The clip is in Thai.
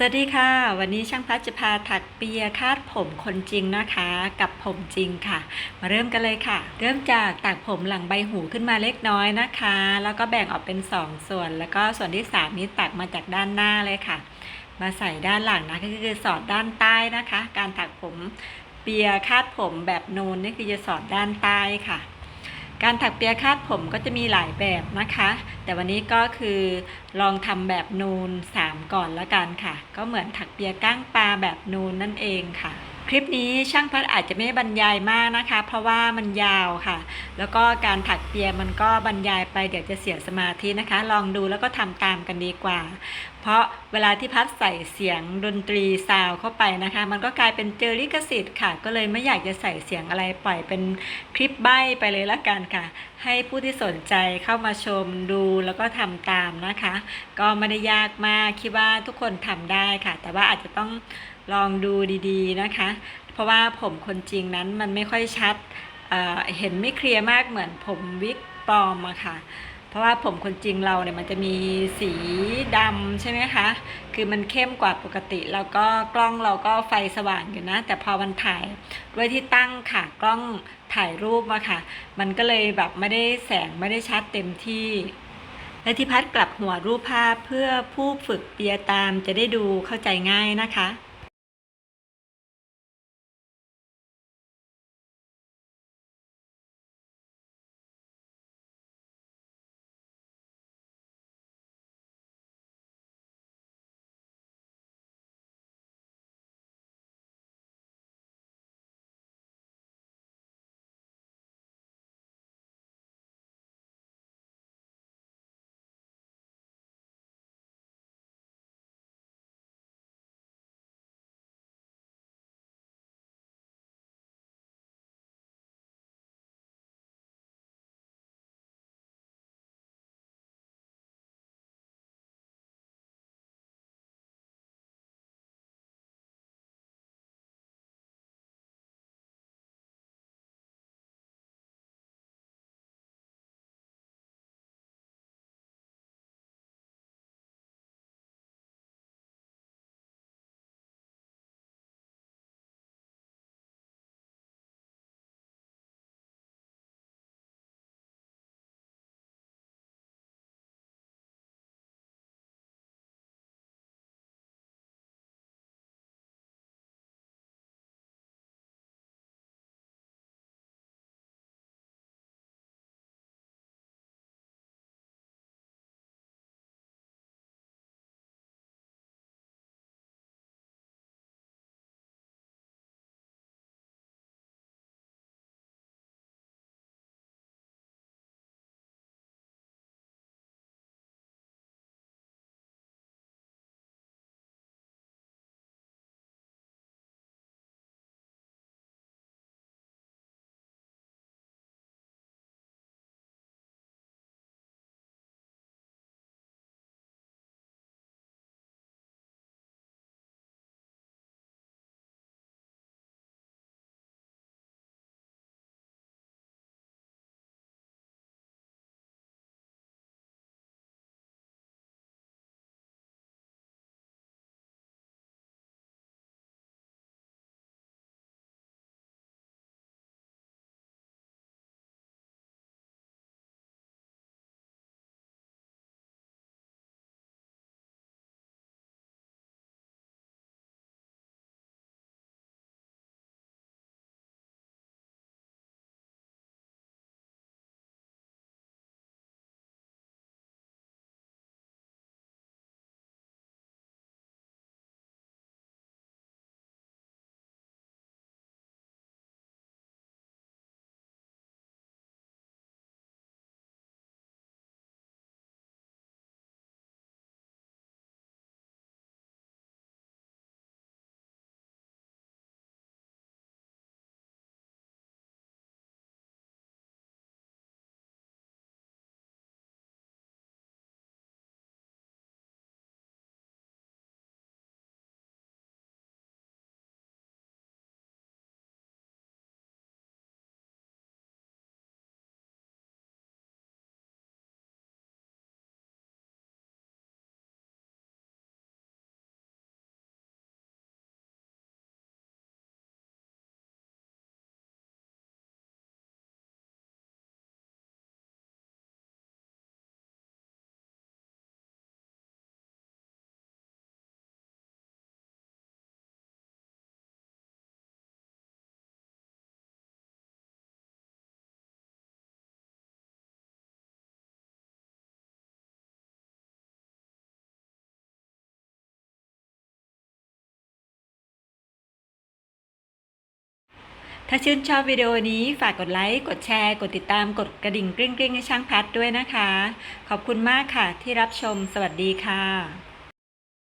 สวัสดีค่ะ วันนี้ช่างพัชจะพาถักเปียคาดผมคนจริงนะคะ กับผมจริงค่ะ มาเริ่มกันเลยค่ะ เริ่มจากตักผมหลังใบหูขึ้นมาเล็กน้อยนะคะ แล้วก็แบ่งออกเป็น 2 ส่วน แล้วก็ส่วนที่ 3 นี้ตักมาจากด้านหน้าเลยค่ะ มาใส่ด้านหลังนะก็คือสอดด้านใต้นะคะ การถักผมเปียคาดผมแบบนูนนี่คือจะสอดด้านใต้ค่ะ การถักเปียคาดผมก็จะมีหลายแบบนะคะ แต่วันนี้ก็คือลองทำแบบนูน 3 ก่อนละกันค่ะ ก็เหมือนถักเปียก้างปลาแบบนูนนั่นเองค่ะ คลิปนี้ช่างพัดอาจจะไม่บรรยายมากนะคะ เพราะว่ามันยาวค่ะ แล้วก็การถักเปียมันก็บรรยายไปเดี๋ยวจะเสียสมาธินะคะ ลองดูแล้วก็ทำตามกันดีกว่า เพราะเวลาที่พัดใส่เสียงดนตรีซาวเข้าไปนะคะ มันก็กลายเป็นเจอลิขสิทธิ์ค่ะ ก็เลยไม่อยากจะใส่เสียงอะไรปล่อยเป็นคลิปใบ้ไปเลยละกันค่ะ ให้ผู้ที่สนใจเข้ามาชมดูแล้วก็ทำตามนะคะ ก็ไม่ได้ยากมากคิดว่าทุกคนทำได้ค่ะ แต่ว่าอาจจะต้อง ลองดูดีๆนะคะ เพราะว่าผมคนจริงนั้นมันไม่ค่อยชัดเเห็นไม่เคลียร์มากเหมือนผมวิกปลอมอะค่ะ เพราะว่าผมคนจริงเราเนี่ยมันจะมีสีดำใช่ไหมคะ คือมันเข้มกว่าปกติ แล้วก็กล้องเราก็ไฟสว่างอยู่นะ แต่พอมันถ่ายด้วยที่ตั้งค่ะกล้องถ่ายรูปมาค่ะ มันก็เลยแบบไม่ได้แสงไม่ได้ชัดเต็มที่และที่พัดกลับหัวรูปภาพเพื่อผู้ฝึกเปียตามจะได้ดูเข้าใจง่ายนะคะ ถ้าชื่นชอบวิดีโอนี้ฝากกดไลค์ กดแชร์ กดติดตาม กดกระดิ่งกริ๊งๆให้ช่างพัดด้วยนะคะ ขอบคุณมากค่ะที่รับชม สวัสดีค่ะ